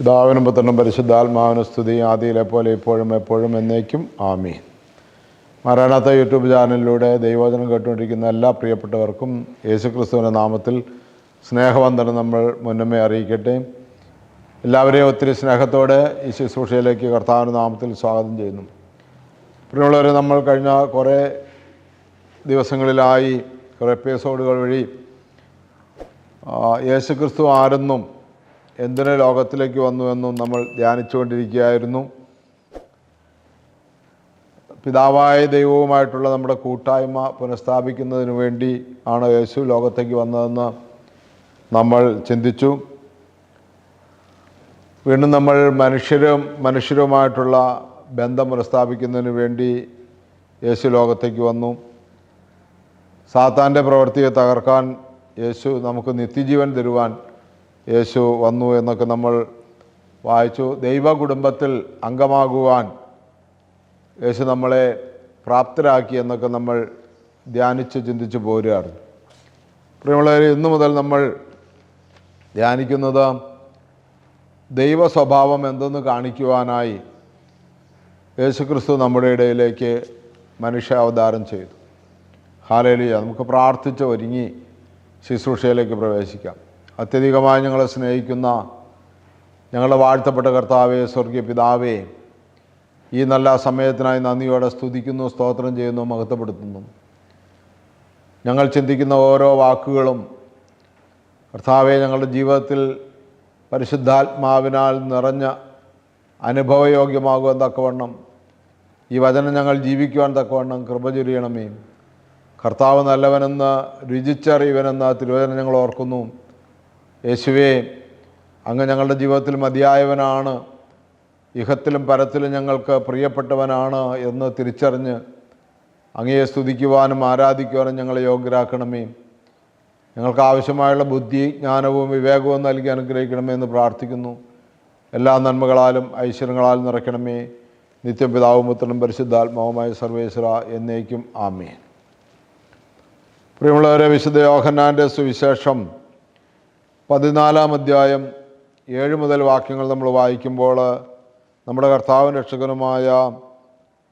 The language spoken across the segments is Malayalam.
പിതാവിനും പുത്രനും പരിശുദ്ധാത്മാവിനും സ്തുതി. ആദിയിലെ പോലെ ഇപ്പോഴും എപ്പോഴും എന്നേക്കും. ആമീൻ. മാറാനാത്ത യൂട്യൂബ് ചാനലിലൂടെ ദൈവോചനം കേട്ടുകൊണ്ടിരിക്കുന്ന എല്ലാ പ്രിയപ്പെട്ടവർക്കും യേശുക്രിസ്തുവിന്റെ നാമത്തിൽ സ്നേഹവന്ദനം നമ്മൾ മുന്നമേ അറിയിക്കട്ടെ. എല്ലാവരെയും ഒത്തിരി സ്നേഹത്തോടെ ഈ ശുശ്രൂഷയിലേക്ക് കർത്താവിന്റെ നാമത്തിൽ സ്വാഗതം ചെയ്യുന്നു. പ്രിയമുള്ളവരെ നമ്മൾ കഴിഞ്ഞ കുറേ ദിവസങ്ങളിലായി കുറേ എപ്പിസോഡുകൾ വഴി യേശുക്രിസ്തു ആരെന്നും എന്തിന് ലോകത്തിലേക്ക് വന്നു എന്നും നമ്മൾ ധ്യാനിച്ചുകൊണ്ടിരിക്കുകയായിരുന്നു. പിതാവായ ദൈവവുമായിട്ടുള്ള നമ്മുടെ കൂട്ടായ്മ പുനഃസ്ഥാപിക്കുന്നതിന് വേണ്ടി ആണ് യേശു ലോകത്തേക്ക് വന്നതെന്ന് നമ്മൾ ചിന്തിച്ചു. വീണ്ടും നമ്മൾ മനുഷ്യരും മനുഷ്യരുമായിട്ടുള്ള ബന്ധം പുനഃസ്ഥാപിക്കുന്നതിന് വേണ്ടി യേശു ലോകത്തേക്ക് വന്നു. സാത്താന്റെ പ്രവൃത്തിയെ തകർക്കാൻ യേശു നമുക്ക് നിത്യജീവൻ തരുവാൻ യേശു വന്നു എന്നൊക്കെ നമ്മൾ വായിച്ചു. ദൈവ കുടുംബത്തിൽ അംഗമാകുവാൻ യേശു നമ്മളെ പ്രാപ്തരാക്കി എന്നൊക്കെ നമ്മൾ ധ്യാനിച്ച് ചിന്തിച്ച് പോരുകയാണ്. പ്രിയമുള്ളവർ ഇന്നു മുതൽ നമ്മൾ ധ്യാനിക്കുന്നത് ദൈവ സ്വഭാവം എന്തെന്ന് കാണിക്കുവാനായി യേശുക്രിസ്തു നമ്മുടെ ഇടയിലേക്ക് മനുഷ്യാവതാരം ചെയ്തു. ഹാലേലിയ. നമുക്ക് പ്രാർത്ഥിച്ച് ഒരുങ്ങി ശുശ്രൂഷയിലേക്ക് പ്രവേശിക്കാം. അത്യധികമായി ഞങ്ങളെ സ്നേഹിക്കുന്ന ഞങ്ങളുടെ വാഴ്ത്തപ്പെട്ട കർത്താവേ സ്വർഗീയ പിതാവേ ഈ നല്ല സമയത്തിനായി നന്ദിയോടെ സ്തുതിക്കുന്നു സ്തോത്രം ചെയ്യുന്നു മഹത്വപ്പെടുത്തുന്നു. ഞങ്ങൾ ചിന്തിക്കുന്ന ഓരോ വാക്കുകളും കർത്താവെ ഞങ്ങളുടെ ജീവിതത്തിൽ പരിശുദ്ധാത്മാവിനാൽ നിറഞ്ഞ അനുഭവയോഗ്യമാകുവാൻ തക്കവണ്ണം ഈ വചനം ഞങ്ങൾ ജീവിക്കുവാൻ തക്കവണ്ണം കൃപ ചൊരിയണമേ. കർത്താവ് നല്ലവനെന്ന് രുചിച്ചറിയവനെന്ന് തിരുവചനം ഞങ്ങൾ ഓർക്കുന്നു. യേശുവേ അങ്ങ് ഞങ്ങളുടെ ജീവിതത്തിൽ മതിയായവനാണ്. ഇഹത്തിലും പരത്തിലും ഞങ്ങൾക്ക് പ്രിയപ്പെട്ടവനാണ് എന്ന് തിരിച്ചറിഞ്ഞ് അങ്ങയെ സ്തുതിക്കുവാനും ആരാധിക്കുവാനും ഞങ്ങളെ യോഗ്യരാക്കണമേ. ഞങ്ങൾക്ക് ആവശ്യമായുള്ള ബുദ്ധി ജ്ഞാനവും വിവേകവും നൽകി അനുഗ്രഹിക്കണമേ എന്ന് പ്രാർത്ഥിക്കുന്നു. എല്ലാ നന്മകളാലും ഐശ്വര്യങ്ങളാലും നിറയ്ക്കണമേ. നിത്യം പിതാവും പുത്രനും പരിശുദ്ധാത്മാവുമായ സർവേശ്വര എന്നേക്കും ആമേ പ്രിയമുള്ളവരെ വിശുദ്ധ യോഹന്നാന്റെ സുവിശേഷം പതിനാലാം അധ്യായം ഏഴ് മുതൽ വാക്യങ്ങൾ നമ്മൾ വായിക്കുമ്പോൾ നമ്മുടെ കർത്താവും രക്ഷകനുമായ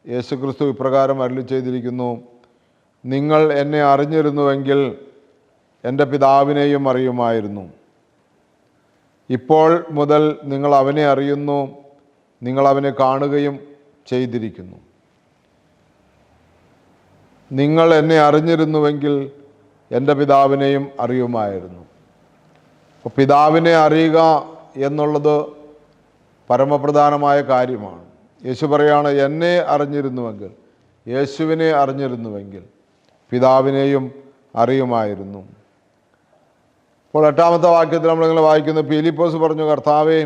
യേശുക്രിസ്തു ഇപ്രകാരം അരുളി ചെയ്തിരിക്കുന്നു. നിങ്ങൾ എന്നെ അറിഞ്ഞിരുന്നുവെങ്കിൽ എന്റെ പിതാവിനെയും അറിയുമായിരുന്നു. ഇപ്പോൾ മുതൽ നിങ്ങൾ അവനെ അറിയുന്നു നിങ്ങൾ അവനെ കാണുകയും ചെയ്തിരിക്കുന്നു. നിങ്ങൾ എന്നെ അറിഞ്ഞിരുന്നുവെങ്കിൽ എന്റെ പിതാവിനെയും അറിയുമായിരുന്നു. അപ്പോൾ പിതാവിനെ അറിയുക എന്നുള്ളത് പരമപ്രധാനമായ കാര്യമാണ്. യേശു പറയാണ് എന്നെ അറിഞ്ഞിരുന്നുവെങ്കിൽ യേശുവിനെ അറിഞ്ഞിരുന്നുവെങ്കിൽ പിതാവിനെയും അറിയുമായിരുന്നു. അപ്പോൾ എട്ടാമത്തെ വാക്യത്തിൽ നമ്മളിങ്ങനെ വായിക്കുന്നത് പീലിപ്പോസ് പറഞ്ഞു കർത്താവേ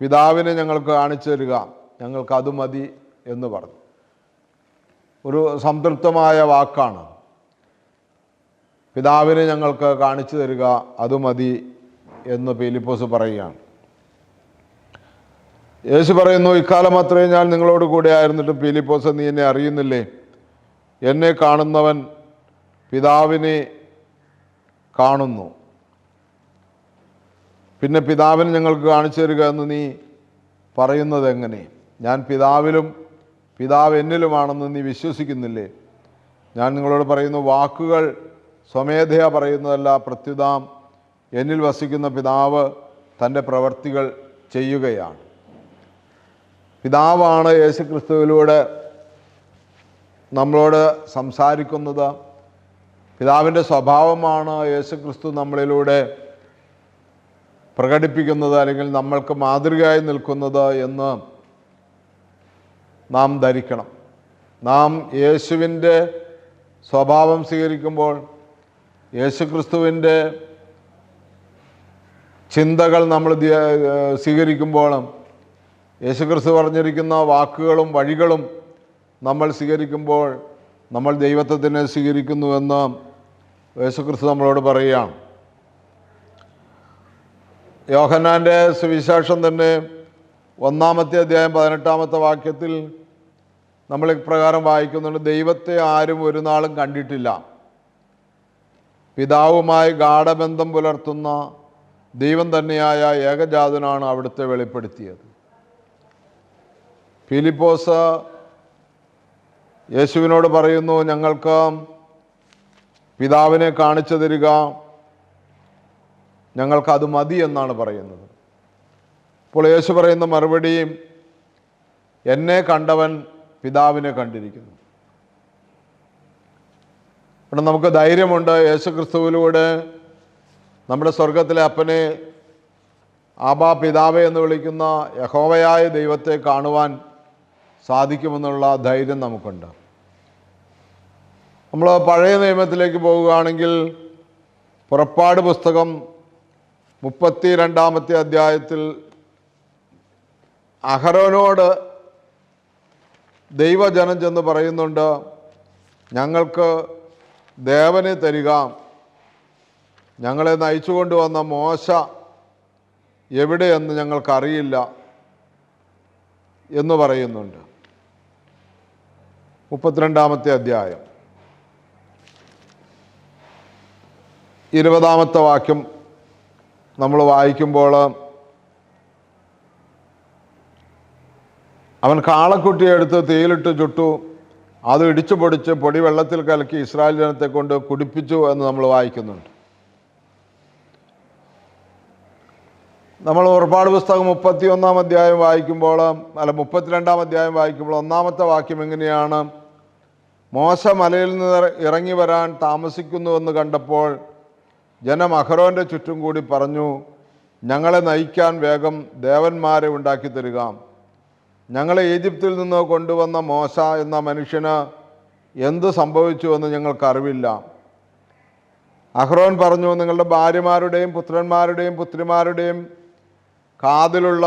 പിതാവിനെ ഞങ്ങൾക്ക് കാണിച്ചു തരിക ഞങ്ങൾക്ക് അത് മതി എന്ന് പറഞ്ഞു. ഒരു സംതൃപ്തമായ വാക്കാണ്. പിതാവിനെ ഞങ്ങൾക്ക് കാണിച്ചു തരിക അത് മതി എന്ന് പീലിപ്പോസ് പറയുകയാണ്. യേശു പറയുന്നു ഇക്കാലം അത്രയും ഞാൻ നിങ്ങളോട് കൂടെ ആയിരുന്നിട്ടും പീലിപ്പോസ് നീ എന്നെ അറിയുന്നില്ലേ? എന്നെ കാണുന്നവൻ പിതാവിനെ കാണുന്നു. പിന്നെ പിതാവിന് ഞങ്ങൾക്ക് കാണിച്ചു തരിക എന്ന് നീ പറയുന്നത് എങ്ങനെ? ഞാൻ പിതാവിലും പിതാവ് എന്നിലുമാണെന്ന് നീ വിശ്വസിക്കുന്നില്ലേ? ഞാൻ നിങ്ങളോട് പറയുന്നു വാക്കുകൾ സ്വമേധയാ പറയുന്നതല്ല പ്രത്യുതാം എന്നിൽ വസിക്കുന്ന പിതാവ് തന്റെ പ്രവർത്തികൾ ചെയ്യുകയാണ്. പിതാവാണ് യേശുക്രിസ്തുവിലൂടെ നമ്മളോട് സംസാരിക്കുന്നത്. പിതാവിന്റെ സ്വഭാവമാണ് യേശുക്രിസ്തു നമ്മളിലൂടെ പ്രകടിപ്പിക്കുന്നത് അല്ലെങ്കിൽ നമ്മൾക്ക് മാതൃകയായി നിൽക്കുന്നത് എന്ന് നാം ധരിക്കണം. നാം യേശുവിന്റെ സ്വഭാവം സ്വീകരിക്കുമ്പോൾ യേശുക്രിസ്തുവിന്റെ ചിന്തകൾ നമ്മൾ സ്വീകരിക്കുമ്പോഴും യേശുക്രിസ്തു പറഞ്ഞിരിക്കുന്ന വാക്കുകളും വഴികളും നമ്മൾ സ്വീകരിക്കുമ്പോൾ നമ്മൾ ദൈവത്വത്തിനെ സ്വീകരിക്കുന്നുവെന്ന് യേശുക്രിസ്തു നമ്മളോട് പറയുകയാണ്. യോഹന്നാന്റെ സുവിശേഷം തന്നെ ഒന്നാമത്തെ അധ്യായം പതിനെട്ടാമത്തെ വാക്യത്തിൽ നമ്മൾ ഇപ്രകാരം വായിക്കുന്നുണ്ട് ദൈവത്തെ ആരും ഒരു നാളും കണ്ടിട്ടില്ല. പിതാവുമായി ഗാഠബന്ധം പുലർത്തുന്ന ദൈവം തന്നെയായ ഏകജാതനാണ് അവിടുത്തെ വെളിപ്പെടുത്തിയത്. ഫിലിപ്പോസ് യേശുവിനോട് പറയുന്നു ഞങ്ങൾക്ക് പിതാവിനെ കാണിച്ചു തരിക. ഞങ്ങൾക്കത് മതി എന്നാണ് പറയുന്നത്. അപ്പോൾ യേശു പറയുന്ന മറുപടി എന്നെ കണ്ടവൻ പിതാവിനെ കണ്ടിരിക്കുന്നു. ഇവിടെ നമുക്ക് ധൈര്യമുണ്ട്. യേശു ക്രിസ്തുവിലൂടെ നമ്മുടെ സ്വർഗത്തിലെ അപ്പനെ ആബാ പിതാവെ എന്ന് വിളിക്കുന്ന യഹോവയായ ദൈവത്തെ കാണുവാൻ സാധിക്കുമെന്നുള്ള ധൈര്യം നമുക്കുണ്ട്. നമ്മൾ പഴയ നിയമത്തിലേക്ക് പോവുകയാണെങ്കിൽ പുറപ്പാട് പുസ്തകം മുപ്പത്തി രണ്ടാമത്തെ അധ്യായത്തിൽ അഹരോനോട് ദൈവജനം ചെന്ന് പറയുന്നുണ്ട് ഞങ്ങൾക്ക് ദേവനെ തരിക ഞങ്ങളെ നയിച്ചു കൊണ്ടുവന്ന മോശ എവിടെയെന്ന് ഞങ്ങൾക്കറിയില്ല എന്ന് പറയുന്നുണ്ട്. മുപ്പത്തിരണ്ടാമത്തെ അധ്യായം. ഇരുപതാമത്തെ വാക്യം നമ്മൾ വായിക്കുമ്പോൾ അവൻ കാളക്കുട്ടിയെ എടുത്ത് തീയിലിട്ട് ചുട്ടു. അത് ഇടിച്ചു പൊടിച്ച് പൊടി വെള്ളത്തിൽ കലക്കി ഇസ്രായേൽ ജനത്തെ കൊണ്ട് കുടിപ്പിച്ചു എന്ന് നമ്മൾ വായിക്കുന്നുണ്ട്. നമ്മൾ ഉറപ്പാട് പുസ്തകം മുപ്പത്തി ഒന്നാം അധ്യായം വായിക്കുമ്പോൾ അല്ല മുപ്പത്തിരണ്ടാം അധ്യായം വായിക്കുമ്പോൾ ഒന്നാമത്തെ വാക്യം എങ്ങനെയാണ്? മോശ മലയിൽ നിന്ന് ഇറങ്ങി വരാൻ താമസിക്കുന്നുവെന്ന് കണ്ടപ്പോൾ ജനം അഹ്റോന്റെ ചുറ്റും കൂടി പറഞ്ഞു ഞങ്ങളെ നയിക്കാൻ വേഗം ദേവന്മാരെ ഉണ്ടാക്കി തരിക. ഞങ്ങളെ ഈജിപ്തിൽ നിന്ന് കൊണ്ടുവന്ന മോശ എന്ന മനുഷ്യന് എന്ത് സംഭവിച്ചുവെന്ന് ഞങ്ങൾക്കറിവില്ല അഹ്റോൻ പറഞ്ഞു നിങ്ങളുടെ ഭാര്യമാരുടെയും പുത്രന്മാരുടെയും പുത്രിമാരുടെയും കാതിലുള്ള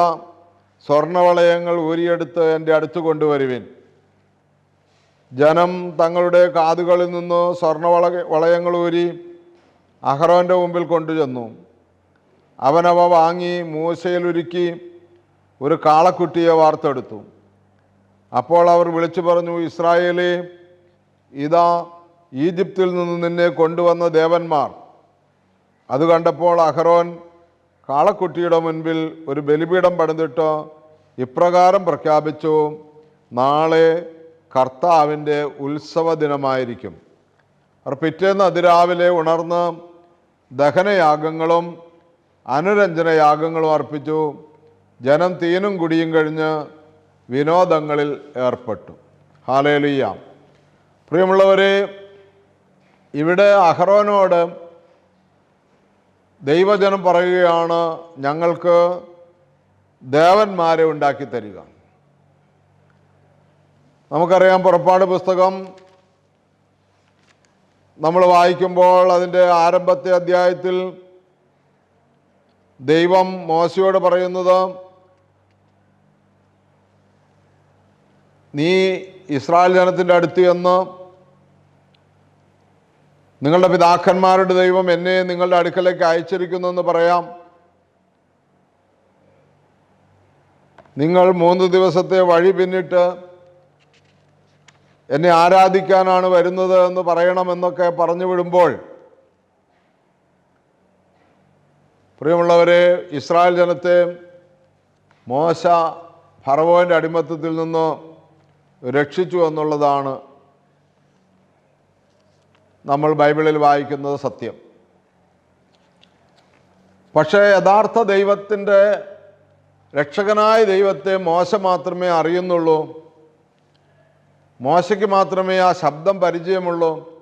സ്വർണവളയങ്ങൾ ഊരിയെടുത്ത് എന്റെ അടുത്ത് കൊണ്ടുവരുവിൻ. ജനം തങ്ങളുടെ കാതുകളിൽ നിന്ന് സ്വർണവള വളയങ്ങൾ ഊരി അഹ്റോന്റെ മുമ്പിൽ കൊണ്ടുചെന്നു. അവനവ വാങ്ങി മൂശയിലൊരുക്കി ഒരു കാളക്കുട്ടിയെ വാർത്തെടുത്തു. അപ്പോൾ അവർ വിളിച്ചു പറഞ്ഞു ഇസ്രായേലേ ഇതാ ഈജിപ്തിൽ നിന്ന് നിന്നെ കൊണ്ടുവന്ന ദേവന്മാർ. അത് കണ്ടപ്പോൾ അഹരോൻ കാളക്കുട്ടിയുടെ മുൻപിൽ ഒരു ബലിപീഠം പണിതിട്ട് ഇപ്രകാരം പ്രഖ്യാപിച്ചു നാളെ കർത്താവിന്റെ ഉത്സവ ദിനമായിരിക്കും അവർ പിറ്റേന്ന് അതിരാവിലെ ഉണർന്ന് ദഹനയാഗങ്ങളും അനുരഞ്ജനയാഗങ്ങളും അർപ്പിച്ചു. ജനം തീനും കുടിയും കഴിഞ്ഞ് വിനോദങ്ങളിൽ ഏർപ്പെട്ടു. ഹാലേലിയ. പ്രിയമുള്ളവരെ ഇവിടെ അഹ്റോനോട് ദൈവജനം പറയുകയാണ് ഞങ്ങൾക്ക് ദേവന്മാരെ ഉണ്ടാക്കി തരിക. നമുക്കറിയാം പുറപ്പാട് പുസ്തകം നമ്മൾ വായിക്കുമ്പോൾ അതിന്റെ ആരംഭത്തെ അധ്യായത്തിൽ ദൈവം മോശയോട് പറയുന്നത് നീ ഇസ്രായേൽ ജനത്തിന്റെ അടുത്ത് ചെന്ന് നിങ്ങളുടെ പിതാക്കന്മാരുടെ ദൈവം എന്നെ നിങ്ങളുടെ അടുക്കലേക്ക് അയച്ചിരിക്കുന്നു എന്ന് പറയാം. നിങ്ങൾ മൂന്ന് ദിവസത്തെ വഴി പിന്നിട്ട് എന്നെ ആരാധിക്കാനാണ് വരുന്നത് എന്ന് പറയണമെന്നൊക്കെ പറഞ്ഞു വിടുമ്പോൾ പ്രിയമുള്ളവരെ ഇസ്രായേൽ ജനത്തെ മോശ ഫറവോന്റെ അടിമത്തത്തിൽ നിന്ന് രക്ഷിച്ചു എന്നുള്ളതാണ് നമ്മൾ ബൈബിളിൽ വായിക്കുന്നത് സത്യം. പക്ഷേ യഥാർത്ഥ ദൈവത്തിന്റെ രക്ഷകനായ ദൈവത്തെ മോശ മാത്രമേ അറിയുന്നുള്ളൂ. മോശയ്ക്ക് മാത്രമേ ആ ശബ്ദം പരിചയമുള്ളൂ.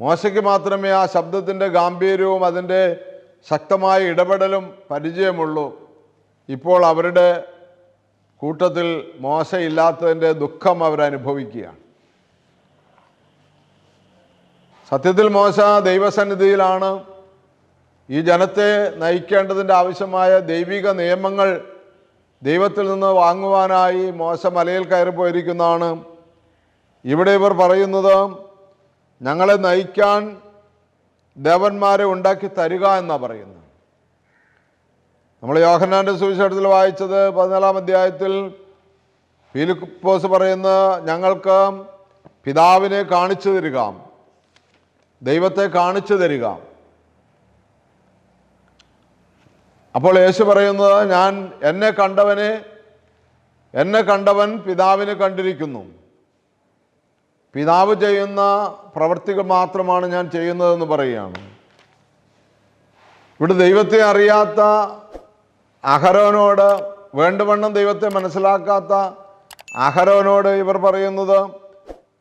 മോശയ്ക്ക് മാത്രമേ ആ ശബ്ദത്തിന്റെ ഗാംഭീര്യവും അതിന്റെ ശക്തമായ ഇടപെടലും പരിചയമുള്ളൂ. ഇപ്പോൾ അവരുടെ കൂട്ടത്തിൽ മോശയില്ലാത്തതിന്റെ ദുഃഖം അവരനുഭവിക്കുകയാണ്. സത്യത്തിൽ മോശ ദൈവസന്നിധിയിലാണ് ഈ ജനത്തെ നയിക്കേണ്ടതിന്റെ ആവശ്യമായ ദൈവിക നിയമങ്ങൾ ദൈവത്തിൽ നിന്ന് വാങ്ങുവാനായി മോശ മലയിൽ കയറി പോയിരിക്കുന്നതാണ് ഇവിടെ ഇവർ പറയുന്നത് ഞങ്ങളെ നയിക്കാൻ ദേവന്മാരെ ഉണ്ടാക്കി തരിക എന്നാണ് പറയുന്നത്. നമ്മൾ യോഹന്നാന്റെ സുവിശേഷത്തിൽ വായിച്ചത് പതിനാലാം അധ്യായത്തിൽ ഫിലിപ്പോസ് പറയുന്ന ഞങ്ങൾക്ക് പിതാവിനെ കാണിച്ചു തരിക. ദൈവത്തെ കാണിച്ചു തരിക. അപ്പോൾ യേശു പറയുന്നത് ഞാൻ എന്നെ കണ്ടവനെ എന്നെ കണ്ടവൻ പിതാവിനെ കണ്ടിരിക്കുന്നു. പിതാവ് ചെയ്യുന്ന പ്രവർത്തികൾ മാത്രമാണ് ഞാൻ ചെയ്യുന്നതെന്ന് പറയുകയാണ്. ഇവിടെ ദൈവത്തെ അറിയാത്ത അഹരോനോട് വേണ്ടവണ്ണം ദൈവത്തെ മനസ്സിലാക്കാത്ത അഹരോനോട് ഇവർ പറയുന്നത്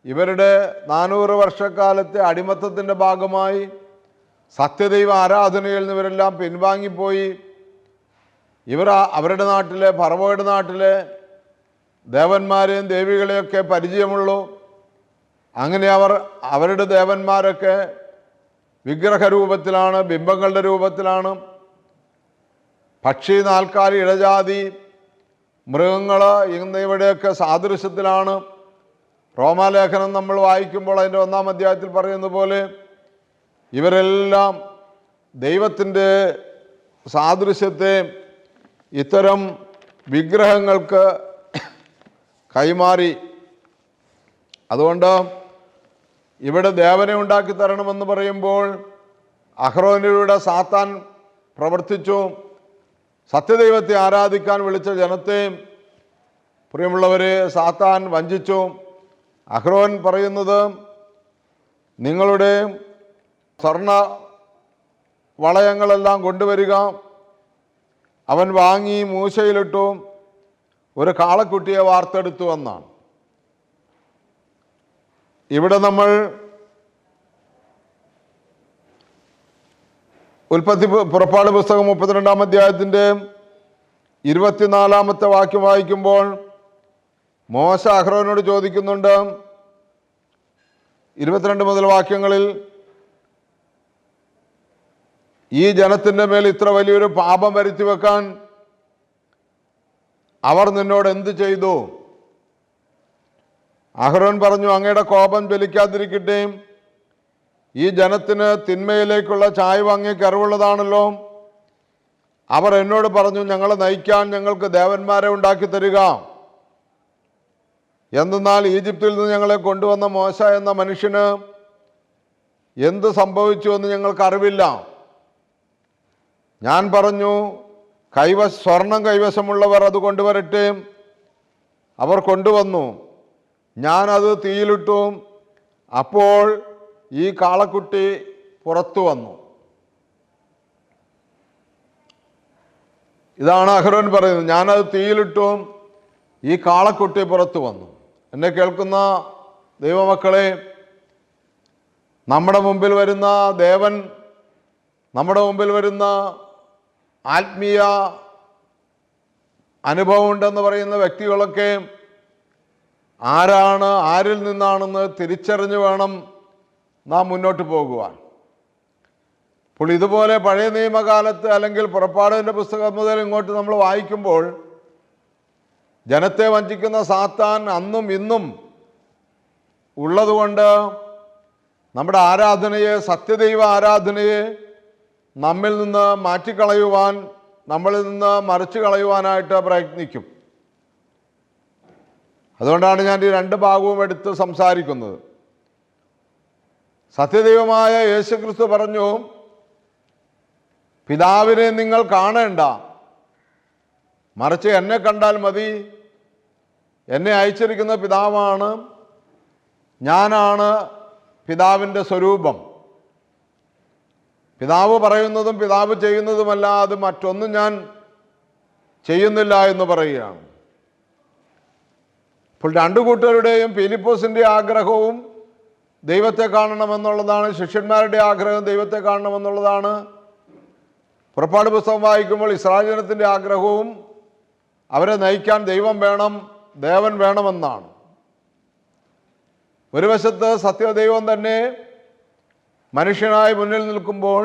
ഇവരുടെ നാനൂറ് വർഷക്കാലത്തെ അടിമത്തത്തിന്റെ ഭാഗമായി സത്യദൈവ ആരാധനയിൽ നിന്ന് ഇവരെല്ലാം പിൻവാങ്ങിപ്പോയി. ഇവർ അവരുടെ നാട്ടിലെ ഭർവയുടെ നാട്ടിലെ ദേവന്മാരെയും ദേവികളെയൊക്കെ പരിചയമുള്ളൂ. അങ്ങനെ അവർ അവരുടെ ദേവന്മാരൊക്കെ വിഗ്രഹരൂപത്തിലാണ് ബിംബങ്ങളുടെ രൂപത്തിലാണ്. പക്ഷി നാൽക്കാലി ഇടജാതി മൃഗങ്ങൾ എന്നിവയുടെയൊക്കെ സാദൃശ്യത്തിലാണ്. റോമാലേഖനം നമ്മൾ വായിക്കുമ്പോൾ അതിന്റെ ഒന്നാം അധ്യായത്തിൽ പറയുന്ന പോലെ ഇവരെല്ലാം ദൈവത്തിന്റെ സാദൃശ്യത്തെ ഇത്തരം വിഗ്രഹങ്ങൾക്ക് കൈമാറി. അതുകൊണ്ട് ഇവിടെ ദേവനെ ഉണ്ടാക്കി തരണമെന്ന് പറയുമ്പോൾ അഹ്റോനിലൂടെ സാത്താൻ പ്രവർത്തിച്ചു. സത്യദൈവത്തെ ആരാധിക്കാൻ വിളിച്ച ജനത്തെ പ്രിയമുള്ളവരെ സാത്താൻ വഞ്ചിച്ചു. അഹ്റോൻ പറയുന്നത് നിങ്ങളുടെ സ്വർണ വളയങ്ങളെല്ലാം കൊണ്ടുവരിക. അവൻ വാങ്ങി മൂശയിലിട്ടു. ഒരു കാളക്കുട്ടിയെ വാർത്തെടുത്തു എന്നാണ്. ഇവിടെ നമ്മൾ ഉൽപ്പത്തി പുറപ്പാട് പുസ്തകം മുപ്പത്തിരണ്ടാം അധ്യായത്തിന്റെ ഇരുപത്തിനാലാമത്തെ വാക്യം വായിക്കുമ്പോൾ മോശ അഹ്റോനോട് ചോദിക്കുന്നുണ്ട്. ഇരുപത്തിരണ്ട് മുതൽ വാക്യങ്ങളിൽ ഈ ജനത്തിന്റെ മേൽ ഇത്ര വലിയൊരു പാപം വരുത്തി വെക്കാൻ അവർ നിന്നോട് എന്ത് ചെയ്തു? അഹ്റോൻ പറഞ്ഞു അങ്ങയുടെ കോപം ജ്വലിക്കാതിരിക്കട്ടെ. ഈ ജനത്തിന് തിന്മയിലേക്കുള്ള ചായ്വ് അങ്ങേക്ക് അറിവുള്ളതാണല്ലോ. അവർ എന്നോട് പറഞ്ഞു ഞങ്ങളെ നയിക്കാൻ ഞങ്ങൾക്ക് ദേവന്മാരെ ഉണ്ടാക്കി തരിക. എന്തെന്നാൽ ഈജിപ്തിൽ നിന്ന് ഞങ്ങളെ കൊണ്ടുവന്ന മോശ എന്ന മനുഷ്യന് എന്ത് സംഭവിച്ചു എന്ന് ഞങ്ങൾക്ക് അറിവില്ല. ഞാൻ പറഞ്ഞു കൈവശ സ്വർണം കൈവശമുള്ളവർ അത് കൊണ്ടുവരട്ടെ. അവർ കൊണ്ടുവന്നു. ഞാനത് തീയിലിട്ടു. അപ്പോൾ ഈ കാളക്കുട്ടി പുറത്തു വന്നു. ഇതാണ് അഹ്റോൻ പറയുന്നത്. ഞാനത് തീയിലിട്ടു. ഈ കാളക്കുട്ടി പുറത്തു വന്നു. എന്നെ കേൾക്കുന്ന ദൈവമക്കളെ നമ്മുടെ മുമ്പിൽ വരുന്ന ദേവൻ നമ്മുടെ മുമ്പിൽ വരുന്ന ആത്മീയ അനുഭവമുണ്ടെന്ന് പറയുന്ന വ്യക്തികളൊക്കെ ആരാണ് ആരിൽ നിന്നാണെന്ന് തിരിച്ചറിഞ്ഞു വേണം നാം മുന്നോട്ട് പോകുവാൻ. അപ്പോൾ ഇതുപോലെ പഴയ നിയമകാലത്ത് അല്ലെങ്കിൽ പുറപ്പാടിന്റെ പുസ്തകം മുതൽ ഇങ്ങോട്ട് നമ്മൾ വായിക്കുമ്പോൾ ജനത്തെ വഞ്ചിക്കുന്ന സാത്താൻ അന്നും ഇന്നും ഉള്ളതുകൊണ്ട് നമ്മുടെ ആരാധനയെ സത്യദൈവ ആരാധനയെ നമ്മിൽ നിന്ന് മാറ്റിക്കളയുവാൻ നമ്മളിൽ നിന്ന് മറിച്ചു കളയുവാനായിട്ട് പ്രയത്നിക്കും. അതുകൊണ്ടാണ് ഞാൻ ഈ രണ്ട് ഭാഗവും എടുത്ത് സംസാരിക്കുന്നത്. സത്യദൈവമായ യേശുക്രിസ്തു പറഞ്ഞു പിതാവിനെ നിങ്ങൾ കാണേണ്ട മറിച്ച് എന്നെ കണ്ടാൽ മതി. എന്നെ അയച്ചിരിക്കുന്ന പിതാവാണ് ഞാനാണ് പിതാവിന്റെ സ്വരൂപം. പിതാവ് പറയുന്നതും പിതാവ് ചെയ്യുന്നതുമല്ലാതെ മറ്റൊന്നും ഞാൻ ചെയ്യുന്നില്ല എന്ന് പറയുകയാണ്. അപ്പോൾ രണ്ടു കൂട്ടരുടെയും ഫിലിപ്പോസിന്റെ ആഗ്രഹവും ദൈവത്തെ കാണണമെന്നുള്ളതാണ് ശിഷ്യന്മാരുടെ ആഗ്രഹം ദൈവത്തെ കാണണമെന്നുള്ളതാണ്. പുറപ്പാട് പുസ്തകം വായിക്കുമ്പോൾ ഇസ്രായേൽ ജനത്തിന്റെ ആഗ്രഹവും അവരെ നയിക്കാൻ ദൈവം വേണം ദേവൻ വേണമെന്നാണ്. ഒരു വശത്ത് സത്യദൈവം തന്നെ മനുഷ്യനായി മുന്നിൽ നിൽക്കുമ്പോൾ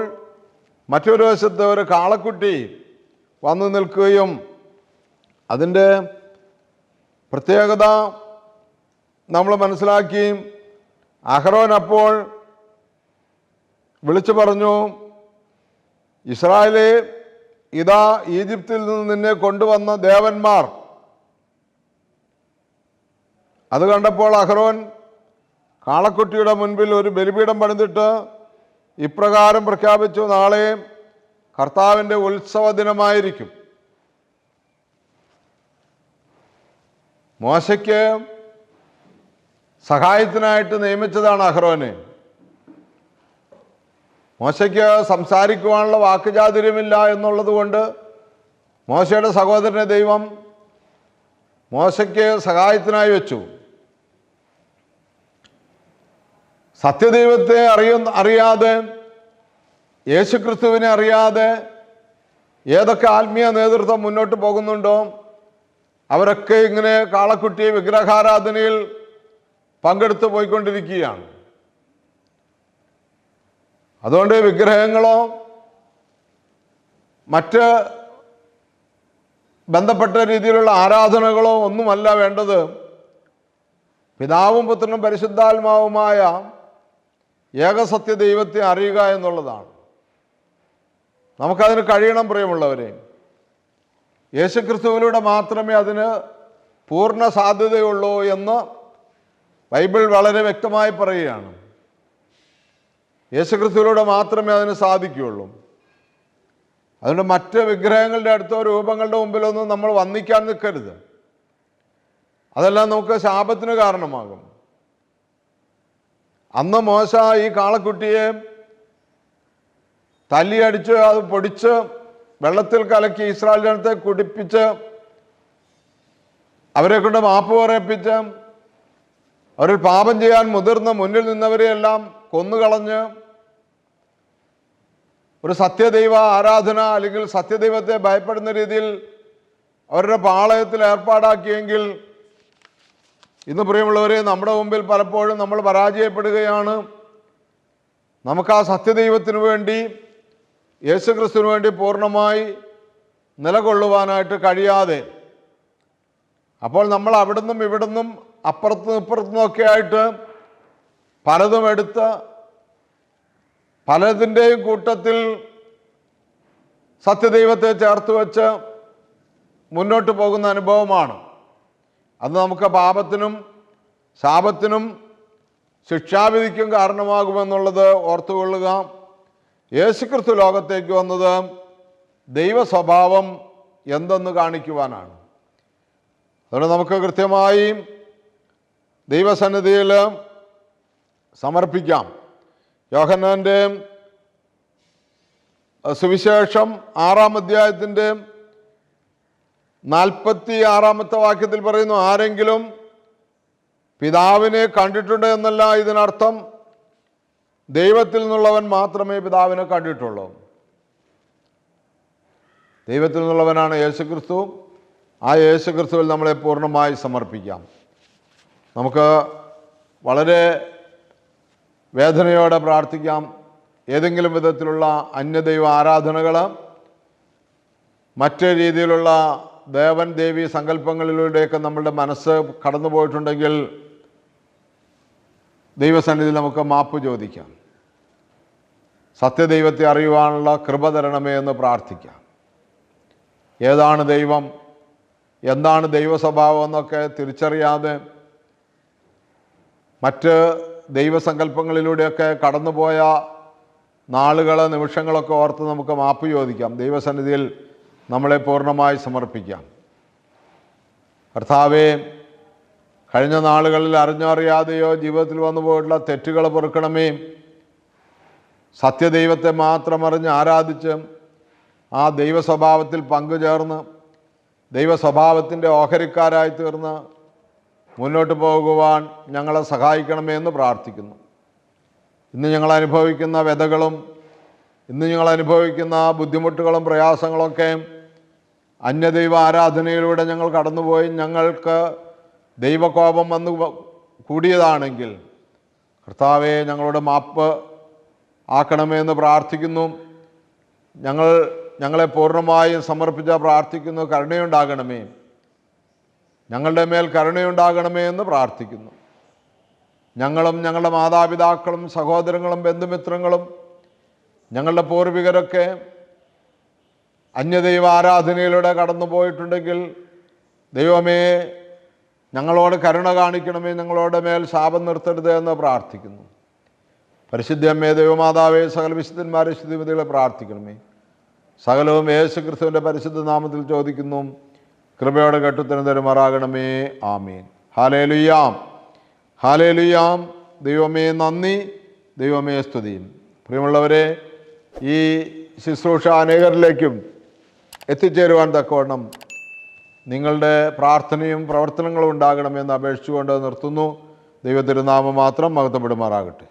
മറ്റൊരു വശത്ത് ഒരു കാളക്കുട്ടി വന്നു നിൽക്കുകയും അതിന്റെ പ്രത്യേകത നമ്മൾ മനസ്സിലാക്കി. അഹ്റോൻ അപ്പോൾ വിളിച്ചു പറഞ്ഞു ഇസ്രായേലെ ഇതാ ഈജിപ്തിൽ നിന്ന് നിന്നെ കൊണ്ടുവന്ന ദേവന്മാർ. അത് കണ്ടപ്പോൾ അഹ്റോൻ കാളക്കുട്ടിയുടെ മുൻപിൽ ഒരു ബലിപീഠം പണിതിട്ട് ഇപ്രകാരം പ്രഖ്യാപിച്ചു നാളെ കർത്താവിന്റെ ഉത്സവ ദിനമായിരിക്കും മോശയ്ക്ക് സഹായത്തിനായിട്ട് നിയമിച്ചതാണ് അഹ്റോനെ മോശയ്ക്ക് സംസാരിക്കുവാനുള്ള വാക്കുചാതുര്യമില്ല എന്നുള്ളത് കൊണ്ട് മോശയുടെ സഹോദരനെ ദൈവം മോശയ്ക്ക് സഹായത്തിനായി വെച്ചു. സത്യദൈവത്തെ അറിയുന്ന അറിയാതെ യേശുക്രിസ്തുവിനെ അറിയാതെ ഏതൊക്കെ ആത്മീയ നേതൃത്വം മുന്നോട്ട് പോകുന്നുണ്ടോ അവരൊക്കെ ഇങ്ങനെ കാളക്കുട്ടി വിഗ്രഹാരാധനയിൽ പങ്കെടുത്ത് പോയിക്കൊണ്ടിരിക്കുകയാണ്. അതുകൊണ്ട് വിഗ്രഹങ്ങളോ മറ്റ് ബന്ധപ്പെട്ട രീതിയിലുള്ള ആരാധനകളോ ഒന്നുമല്ല വേണ്ടത്. പിതാവും പുത്രനും പരിശുദ്ധാത്മാവുമായ ഏകസത്യ ദൈവത്തെ അറിയുക എന്നുള്ളതാണ്. നമുക്കതിന് കഴിയണം പ്രിയമുള്ളവരെ. യേശുക്രിസ്തുവിലൂടെ മാത്രമേ അതിന് പൂർണ സാധ്യതയുള്ളൂ എന്ന് ബൈബിൾ വളരെ വ്യക്തമായി പറയുകയാണ്. യേശുക്രിസ്തുവിലൂടെ മാത്രമേ അതിന് സാധിക്കുകയുള്ളൂ. അതുകൊണ്ട് മറ്റ് വിഗ്രഹങ്ങളുടെ അടുത്തോ രൂപങ്ങളുടെ മുമ്പിലൊന്നും നമ്മൾ വന്നിക്കാൻ നിൽക്കരുത്. അതെല്ലാം നമുക്ക് ശാപത്തിന് കാരണമാകും. അന്ന് മോശ ഈ കാളക്കുട്ടിയെ തല്ലിയടിച്ച് അത് പൊടിച്ച് വെള്ളത്തിൽ കലക്കി ഇസ്രായേൽ ജനത്തെ കുടിപ്പിച്ച് അവരെ കൊണ്ട് മാപ്പ് പറയിപ്പിച്ച് അവരിൽ പാപം ചെയ്യാൻ മുതിർന്ന മുന്നിൽ നിന്നവരെയെല്ലാം കൊന്നുകളഞ്ഞ് ഒരു സത്യദൈവ ആരാധന അല്ലെങ്കിൽ സത്യദൈവത്തെ ഭയപ്പെടുന്ന രീതിയിൽ അവരുടെ പാളയത്തിൽ ഏർപ്പാടാക്കിയെങ്കിൽ ഇന്ന് പ്രിയമുള്ളവരെ നമ്മുടെ മുമ്പിൽ പലപ്പോഴും നമ്മൾ പരാജയപ്പെടുകയാണ്. നമുക്ക് ആ സത്യദൈവത്തിന് വേണ്ടി യേശുക്രിസ്തുവിന് വേണ്ടി പൂർണമായി നിലകൊള്ളുവാനായിട്ട് കഴിയാതെ അപ്പോൾ നമ്മൾ അവിടുന്നും ഇവിടുന്നും അപ്പുറത്തും ഇപ്പുറത്തും ഒക്കെ ആയിട്ട് പലതും എടുത്ത് പലതിന്റെയും കൂട്ടത്തിൽ സത്യദൈവത്തെ ചേർത്ത് വെച്ച് മുന്നോട്ട് പോകുന്ന അനുഭവമാണ്. അത് നമുക്ക് പാപത്തിനും ശാപത്തിനും ശിക്ഷാവിധിക്കും കാരണമാകുമെന്നുള്ളത് ഓർത്തുകൊള്ളുക. യേശുക്രിസ്തു ലോകത്തേക്ക് വന്നത് ദൈവ സ്വഭാവം എന്തെന്ന് കാണിക്കുവാനാണ്. അതുകൊണ്ട് നമുക്ക് കൃത്യമായി ദൈവസന്നിധിയിൽ സമർപ്പിക്കാം. യോഹന്നാന്റെ സുവിശേഷം ആറാം അധ്യായത്തിന്റെ നാൽപ്പത്തി ആറാമത്തെ വാക്യത്തിൽ പറയുന്നു ആരെങ്കിലും പിതാവിനെ കണ്ടിട്ടുണ്ട് എന്നല്ല ഇതിനർത്ഥം. ദൈവത്തിൽ നിന്നുള്ളവൻ മാത്രമേ പിതാവിനെ കണ്ടിട്ടുള്ളൂ. ദൈവത്തിൽ നിന്നുള്ളവനാണ് യേശുക്രിസ്തു. ആ യേശുക്രിസ്തുവിൽ നമ്മളെ പൂർണമായി സമർപ്പിക്കാം. നമുക്ക് വളരെ വേദനയോടെ പ്രാർത്ഥിക്കാം. ഏതെങ്കിലും വിധത്തിലുള്ള അന്യദൈവ ആരാധനകൾ മറ്റ് രീതിയിലുള്ള ദേവൻ ദേവി സങ്കല്പങ്ങളിലൂടെയൊക്കെ നമ്മളുടെ മനസ്സ് കടന്നു പോയിട്ടുണ്ടെങ്കിൽ ദൈവസന്നിധിയിൽ നമുക്ക് മാപ്പ് ചോദിക്കാം. സത്യദൈവത്തെ അറിയുവാനുള്ള കൃപ തരണമേ എന്ന് പ്രാർത്ഥിക്കാം. ഏതാണ് ദൈവം? എന്താണ് ദൈവസ്വഭാവം എന്നൊക്കെ തിരിച്ചറിയാതെ മറ്റ് ദൈവസങ്കല്പങ്ങളിലൂടെയൊക്കെ കടന്നുപോയ നാളുകൾ നിമിഷങ്ങളൊക്കെ ഓർത്ത് നമുക്ക് മാപ്പ് ചോദിക്കാം. ദൈവസന്നിധിയിൽ നമ്മളെ പൂർണമായി സമർപ്പിക്കാം. കർത്താവേ കഴിഞ്ഞ നാളുകളിൽ അറിഞ്ഞോ അറിയാതെയോ ജീവിതത്തിൽ വന്നു പോയിട്ടുള്ള തെറ്റുകൾ പൊറുക്കണമേ. സത്യദൈവത്തെ മാത്രം അറിഞ്ഞ് ആരാധിച്ച് ആ ദൈവസ്വഭാവത്തിൽ പങ്കുചേർന്ന് ദൈവ സ്വഭാവത്തിന്റെ ഓഹരിക്കാരായി തീർന്ന് മുന്നോട്ട് പോകുവാൻ ഞങ്ങളെ സഹായിക്കണമേ എന്ന് പ്രാർത്ഥിക്കുന്നു. ഇന്ന് ഞങ്ങൾ അനുഭവിക്കുന്ന വ്യതകളും ഇന്ന് ഞങ്ങൾ അനുഭവിക്കുന്ന ബുദ്ധിമുട്ടുകളും പ്രയാസങ്ങളൊക്കെ അന്യദൈവ ആരാധനയിലൂടെ ഞങ്ങൾ കടന്നുപോയി. ഞങ്ങൾക്ക് ദൈവകോപം വന്ന് കൂടിയതാണെങ്കിൽ കർത്താവെ ഞങ്ങളുടെ മാപ്പ് ആക്കണമേ എന്ന് പ്രാർത്ഥിക്കുന്നു. ഞങ്ങൾ ഞങ്ങളെ പൂർണമായും സമർപ്പിച്ച പ്രാർത്ഥിക്കുന്നു. കരുണയുണ്ടാകണമേ. ഞങ്ങളുടെ മേൽ കരുണയുണ്ടാകണമേ എന്ന് പ്രാർത്ഥിക്കുന്നു. ഞങ്ങളും ഞങ്ങളുടെ മാതാപിതാക്കളും സഹോദരങ്ങളും ബന്ധുമിത്രങ്ങളും ഞങ്ങളുടെ പൂർവികരൊക്കെ അന്യദൈവ ആരാധനയിലൂടെ കടന്നു പോയിട്ടുണ്ടെങ്കിൽ ദൈവമേ ഞങ്ങളോട് കരുണ കാണിക്കണമേ ഞങ്ങളോട് മേൽ ശാപം നിർത്തരുത് എന്ന് പ്രാർത്ഥിക്കുന്നു. പരിശുദ്ധ അമ്മേ ദൈവമാതാവേ സകല വിശുദ്ധന്മാരെ ശുദ്ധിമതികളെ പ്രാർത്ഥിക്കണമേ. സകലവും യേശു ക്രിസ്തുവിന്റെ പരിശുദ്ധ നാമത്തിൽ ചോദിക്കുന്നു. കൃപയോടെ കെട്ടുത്തരം തരുമാറാകണമേ ആമീൻ. ഹാലേലുയാം ഹാലേലുയാം ദൈവമേ നന്ദി ദൈവമേ സ്തുതിയും പ്രിയമുള്ളവരെ ഈ ശുശ്രൂഷ അനേകരിലേക്കും എത്തിച്ചേരുവാൻ തക്കവണ്ണം നിങ്ങളുടെ പ്രാർത്ഥനയും പ്രവർത്തനങ്ങളും ഉണ്ടാകണമെന്ന് അപേക്ഷിച്ചുകൊണ്ട് നിർത്തുന്നു. ദൈവത്തിരുനാമം മാത്രം മഹത്വപ്പെടുമാറാകട്ടെ.